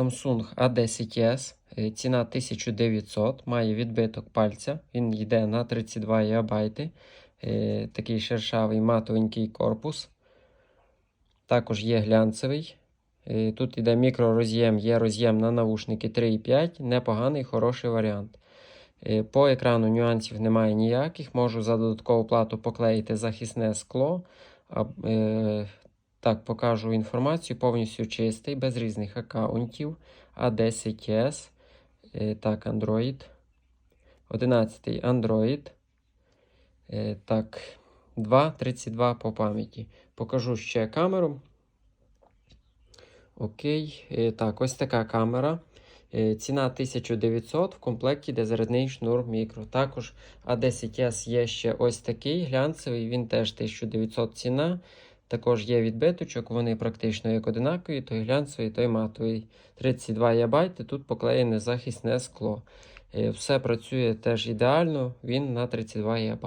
Samsung A10s, е, ціна 1900, має відбиток пальця. Він йде на 32 ГБ. Е, Такий шершавий матовенький корпус. Також є глянцевий. Е, Тут йде мікророз'єм, є роз'єм на навушники 3,5. Непоганий, хороший варіант. По екрану нюансів немає ніяких. Можу за додаткову плату поклеїти захисне скло. Так, покажу інформацію. Повністю чистий, без різних аккаунтів. A10s. Е, так, Android. 11 Android. Е, так, 2.32 по пам'яті. Покажу ще камеру. Окей. Е, так, ось така камера. Е, Ціна 1900 в комплекті де зарядний шнур мікро. Також A10s є ще ось такий глянцевий, він теж 1900 ціна. Також є відбиточок, вони практично як одинакові, той глянцевий, той матовий. 32 ГБ, тут поклеєне захисне скло. Е, Все працює теж ідеально, він на 32 ГБ.